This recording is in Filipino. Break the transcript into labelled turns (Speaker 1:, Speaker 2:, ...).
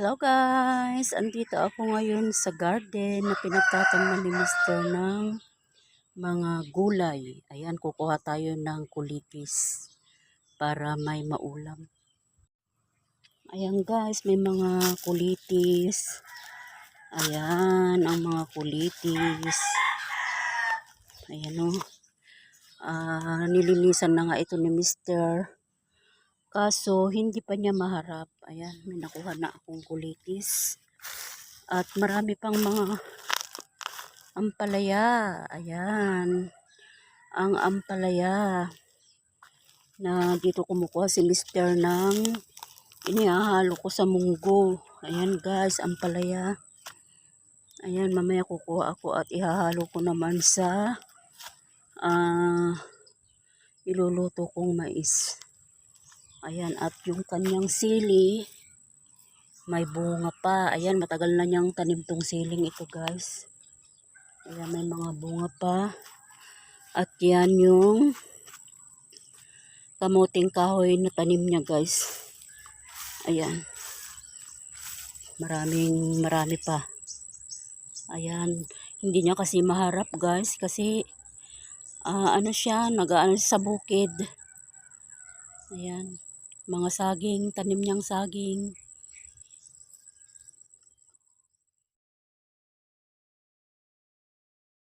Speaker 1: Hello guys! Andito ako ngayon sa garden na pinagtatamnan ni Mr. ng mga gulay. Ayan, kukuha tayo ng kulitis para may maulam. Ayan guys, may mga kulitis. Ayan, ang mga kulitis. Ayan o. Ah, nilinisan na nga ito ni Mr. Kaso, hindi pa niya maharap. Ayan, may nakuha na akong kulitis. At marami pang mga ampalaya. Ayan. Ang ampalaya na dito kumukuha si Mr. ng inihahalo ko sa munggo. Ayan guys, ampalaya. Ayan, mamaya kukuha ako at ihahalo ko naman sa ah iluluto kong mais. Ayan, at yung kanyang sili, may bunga pa. Ayan, matagal na niyang tanim tong siling ito, guys. Ayan, may mga bunga pa. At yan yung kamuting kahoy na tanim niya, guys. Ayan. Maraming, marami pa. Ayan, hindi niya kasi maharap, guys, kasi ah, ano siya, nag-ano sa bukid. Ayan mga saging, tanim niyang saging.